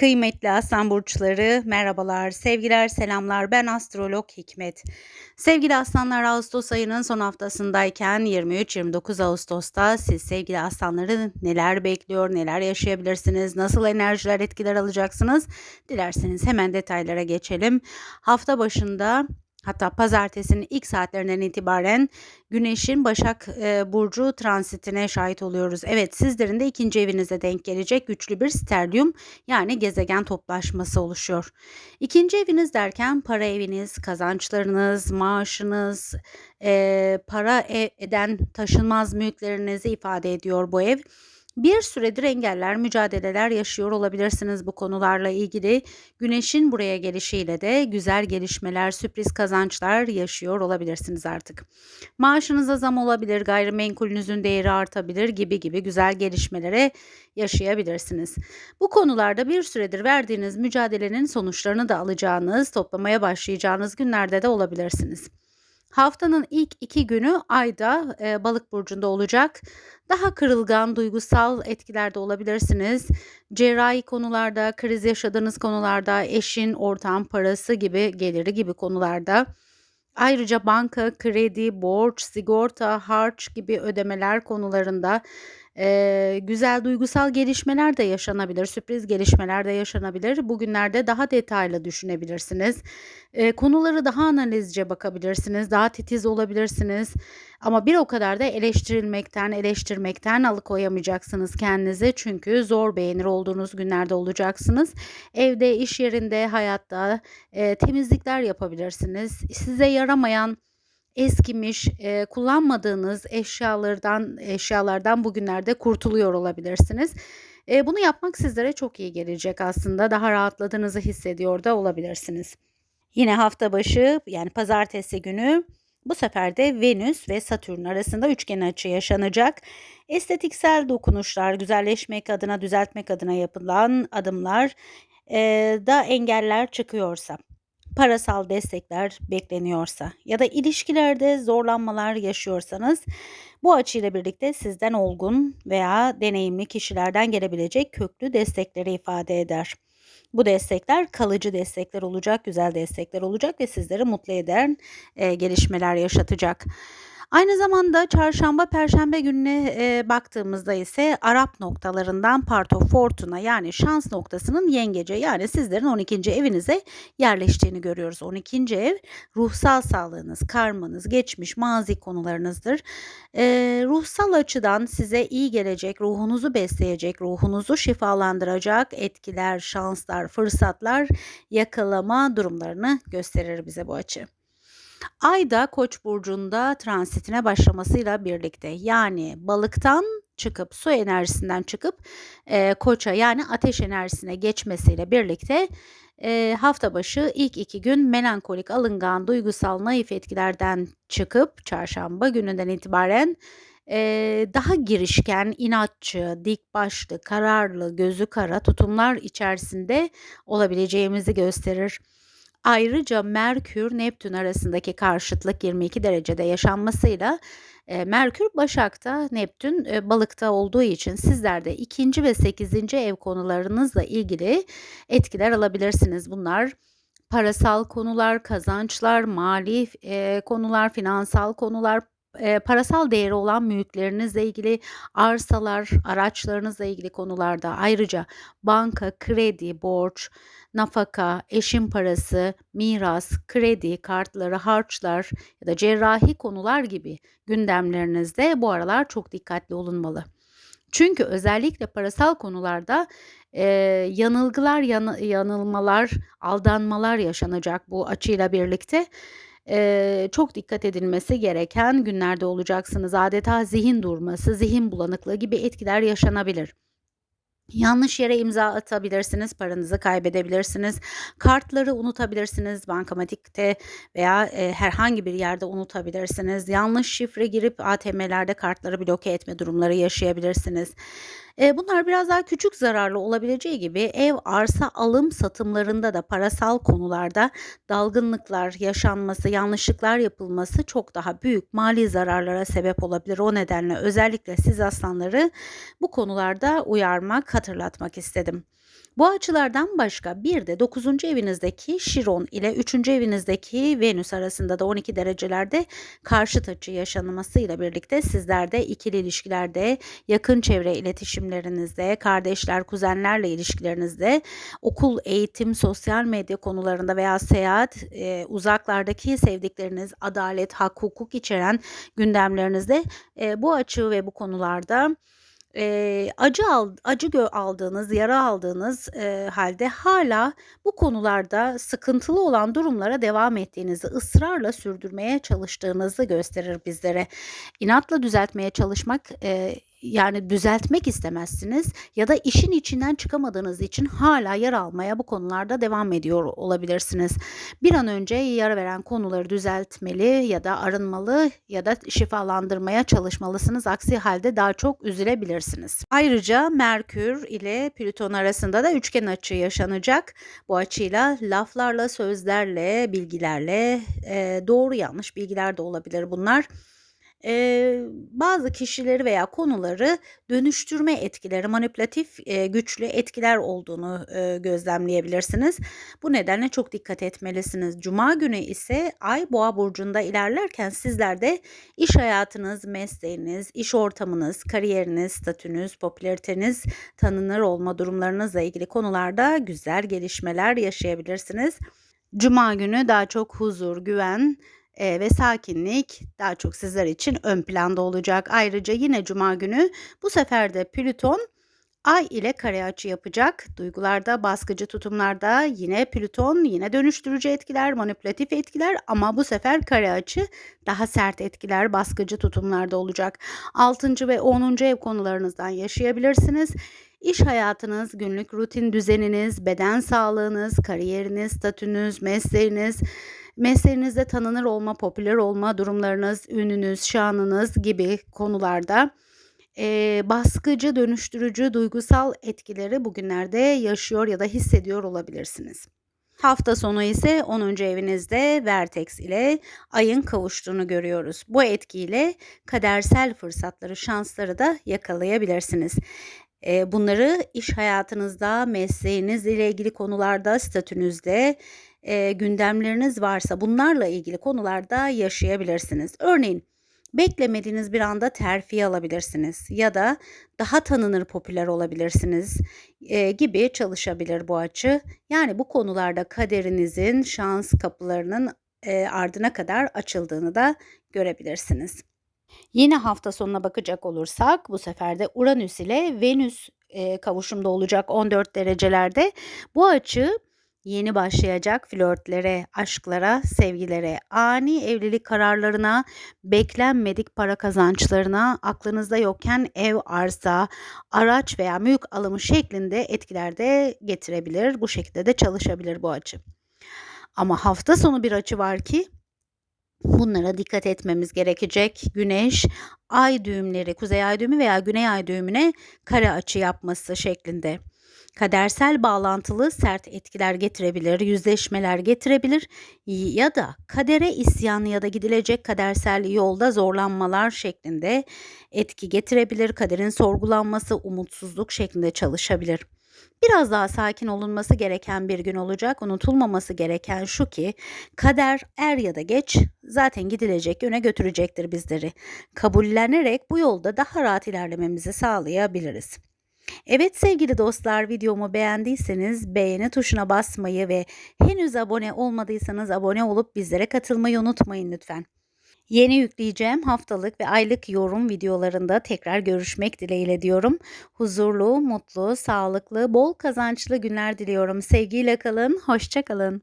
Kıymetli Aslan burçları, merhabalar, sevgiler, selamlar. Ben astrolog Hikmet. Sevgili Aslanlar, Ağustos ayının son haftasındayken 23-29 Ağustos'ta siz sevgili Aslanları neler bekliyor, neler yaşayabilirsiniz, nasıl enerjiler, etkiler alacaksınız? Dilerseniz hemen detaylara geçelim. Hafta başında Hatta pazartesinin ilk saatlerinden itibaren Güneş'in Başak e, Burcu transitine şahit oluyoruz. Evet sizlerin de ikinci evinize denk gelecek güçlü bir sterlium yani gezegen toplaşması oluşuyor. İkinci eviniz derken para eviniz, kazançlarınız, maaşınız, e, para e, eden taşınmaz mülklerinizi ifade ediyor bu ev. Bir süredir engeller, mücadeleler yaşıyor olabilirsiniz bu konularla ilgili. Güneşin buraya gelişiyle de güzel gelişmeler, sürpriz kazançlar yaşıyor olabilirsiniz artık. Maaşınıza zam olabilir, gayrimenkulünüzün değeri artabilir gibi gibi güzel gelişmelere yaşayabilirsiniz. Bu konularda bir süredir verdiğiniz mücadelenin sonuçlarını da alacağınız, toplamaya başlayacağınız günlerde de olabilirsiniz. Haftanın ilk iki günü ayda e, balık burcunda olacak. Daha kırılgan, duygusal etkilerde olabilirsiniz. Cerrahi konularda, kriz yaşadığınız konularda, eşin, ortağın parası gibi, geliri gibi konularda. Ayrıca banka, kredi, borç, sigorta, harç gibi ödemeler konularında Eee, güzel duygusal gelişmeler de yaşanabilir, sürpriz gelişmeler de yaşanabilir. Bugünlerde daha detaylı düşünebilirsiniz. Eee, konuları daha analizce bakabilirsiniz, daha titiz olabilirsiniz. Ama bir o kadar da eleştirilmekten, eleştirmekten alıkoyamayacaksınız kendinizi. Çünkü zor beğenir olduğunuz günlerde olacaksınız. Evde, iş yerinde, hayatta eee, temizlikler yapabilirsiniz. Size yaramayan eskimiş, eee, kullanmadığınız eşyalardan eşyalardan bugünlerde kurtuluyor olabilirsiniz. Eee, bunu yapmak sizlere çok iyi gelecek aslında. Daha rahatladığınızı hissediyor da olabilirsiniz. Yine hafta başı yani pazartesi günü bu sefer de Venüs ve Satürn arasında üçgen açı yaşanacak. Estetiksel dokunuşlar, güzelleşmek adına, düzeltmek adına yapılan adımlar eee, da engeller çıkıyorsa parasal destekler bekleniyorsa ya da ilişkilerde zorlanmalar yaşıyorsanız bu açıyla birlikte sizden olgun veya deneyimli kişilerden gelebilecek köklü destekleri ifade eder. Bu destekler kalıcı destekler olacak, güzel destekler olacak ve sizleri mutlu eden e, gelişmeler yaşatacak. Aynı zamanda çarşamba perşembe gününe e, baktığımızda ise Arap noktalarından Part of Fortuna yani şans noktasının yengece yani sizlerin 12. evinize yerleştiğini görüyoruz. 12. ev ruhsal sağlığınız, karmanız, geçmiş, mazi konularınızdır. E, ruhsal açıdan size iyi gelecek, ruhunuzu besleyecek, ruhunuzu şifalandıracak etkiler, şanslar, fırsatlar yakalama durumlarını gösterir bize bu açı. Ay da Koç burcunda transitine başlamasıyla birlikte yani balıktan çıkıp su enerjisinden çıkıp e, koça yani ateş enerjisine geçmesiyle birlikte e, hafta başı ilk iki gün melankolik, alıngan, duygusal, naif etkilerden çıkıp çarşamba gününden itibaren e, daha girişken, inatçı, dik başlı, kararlı, gözü kara tutumlar içerisinde olabileceğimizi gösterir. Ayrıca Merkür Neptün arasındaki karşıtlık 22 derecede yaşanmasıyla e, Merkür Başak'ta, Neptün e, Balık'ta olduğu için sizler de ikinci ve sekizinci ev konularınızla ilgili etkiler alabilirsiniz. Bunlar parasal konular, kazançlar, mali e, konular, finansal konular, parasal değeri olan mülklerinizle ilgili arsalar, araçlarınızla ilgili konularda ayrıca banka, kredi, borç, nafaka, eşin parası, miras, kredi, kartları, harçlar ya da cerrahi konular gibi gündemlerinizde bu aralar çok dikkatli olunmalı. Çünkü özellikle parasal konularda e, yanılgılar, yan, yanılmalar, aldanmalar yaşanacak bu açıyla birlikte eee, çok dikkat edilmesi gereken günlerde olacaksınız. Adeta zihin durması, zihin bulanıklığı gibi etkiler yaşanabilir. Yanlış yere imza atabilirsiniz, paranızı kaybedebilirsiniz. Kartları unutabilirsiniz bankamatikte veya e, herhangi bir yerde unutabilirsiniz. Yanlış şifre girip ATM'lerde kartları bloke etme durumları yaşayabilirsiniz. Bunlar biraz daha küçük zararlı olabileceği gibi ev, arsa alım satımlarında da parasal konularda dalgınlıklar yaşanması, yanlışlıklar yapılması çok daha büyük mali zararlara sebep olabilir. O nedenle özellikle siz aslanları bu konularda uyarmak, hatırlatmak istedim. Bu açılardan başka bir de 9. evinizdeki Şiron ile 3. evinizdeki Venüs arasında da 12 derecelerde karşıt açı yaşanmasıyla birlikte sizlerde ikili ilişkilerde, yakın çevre iletişimlerinizde, kardeşler, kuzenlerle ilişkilerinizde, okul, eğitim, sosyal medya konularında veya seyahat, e, uzaklardaki sevdikleriniz, adalet, hak, hukuk içeren gündemlerinizde e, bu açı ve bu konularda Eee, acı al acı gö aldığınız, yara aldığınız, eee, hâlde hâlâ bu konularda sıkıntılı olan durumlara devam ettiğinizi, ısrarla sürdürmeye çalıştığınızı gösterir bizlere. İnatla düzeltmeye çalışmak, eee, yani düzeltmek istemezsiniz ya da işin içinden çıkamadığınız için hâlâ yara almaya bu konularda devam ediyor olabilirsiniz. Bir an önce yara veren konuları düzeltmeli ya da arınmalı ya da şifalandırmaya çalışmalısınız. Aksi hâlde daha çok üzülebilirsiniz. Ayrıca Merkür ile Plüton arasında da üçgen açı yaşanacak. Bu açıyla laflarla, sözlerle, bilgilerle, eee, doğru yanlış bilgiler de olabilir bunlar. Eee, bazı kişileri veya konuları dönüştürme etkileri, manipülatif, eee, güçlü etkiler olduğunu, eee, gözlemleyebilirsiniz. Bu nedenle çok dikkat etmelisiniz. Cuma günü ise Ay Boğa burcunda ilerlerken sizler de iş hayatınız, mesleğiniz, iş ortamınız, kariyeriniz, statünüz, popülariteniz, tanınır olma durumlarınızla ilgili konularda güzel gelişmeler yaşayabilirsiniz. Cuma günü daha çok huzur, güven, eee, ve sakinlik daha çok sizler için ön planda olacak. Ayrıca yine cuma günü bu sefer de Plüton Ay ile kare açı yapacak. Duygularda, baskıcı tutumlarda yine Plüton, yine dönüştürücü etkiler, manipülatif etkiler ama bu sefer kare açı daha sert etkiler, baskıcı tutumlarda olacak. 6. ve 10. ev konularınızdan yaşayabilirsiniz. İş hayatınız, günlük rutin düzeniniz, beden sağlığınız, kariyeriniz, statünüz, mesleğiniz, mesleğinizde tanınır olma, popüler olma durumlarınız, ününüz, şanınız gibi konularda eee, baskıcı, dönüştürücü, duygusal etkileri bugünlerde yaşıyor ya da hissediyor olabilirsiniz. Hafta sonu ise 10. evinizde Vertex ile Ay'ın kavuştuğunu görüyoruz. Bu etkiyle kadersel fırsatları, şansları da yakalayabilirsiniz. Bunları iş hayatınızda, mesleğinizle ilgili konularda, statünüzde, eee, gündemleriniz varsa bunlarla ilgili konularda yaşayabilirsiniz. Örneğin beklemediğiniz bir anda terfi alabilirsiniz ya da daha tanınır, popüler olabilirsiniz, eee, gibi çalışabilir bu açı. Yani bu konularda kaderinizin, şans kapılarının, eee, ardına kadar açıldığını da görebilirsiniz. Yine hafta sonuna bakacak olursak bu sefer de Uranüs ile Venüs, eee, kavuşumda olacak 14 derecelerde. Bu açı yeni başlayacak flörtlere, aşklara, sevgilere, ani evlilik kararlarına, beklenmedik para kazançlarına, aklınızda yokken ev, arsa, araç veya mülk alımı şeklinde etkiler de getirebilir. Bu şekilde de çalışabilir bu açı. Ama hafta sonu bir açı var ki Bunlara dikkat etmemiz gerekecek. Güneş, ay düğümleri, kuzey ay düğümü veya güney ay düğümüne kare açı yapması şeklinde. Kadersel bağlantılı sert etkiler getirebilir, yüzleşmeler getirebilir ya da kadere isyan ya da gidilecek kadersel yolda zorlanmalar şeklinde etki getirebilir. Kaderin sorgulanması, umutsuzluk şeklinde çalışabilir. Biraz daha sakin olunması gereken bir gün olacak. Unutulmaması gereken şu ki kader er ya da geç zaten gidilecek yöne götürecektir bizleri. Kabullenerek bu yolda daha rahat ilerlememizi sağlayabiliriz. Evet sevgili dostlar videomu beğendiyseniz beğeni tuşuna basmayı ve henüz abone olmadıysanız abone olup bizlere katılmayı unutmayın lütfen. Yeni yükleyeceğim haftalık ve aylık yorum videolarında tekrar görüşmek dileğiyle diyorum. Huzurlu, mutlu, sağlıklı, bol kazançlı günler diliyorum. Sevgiyle kalın, hoşça kalın.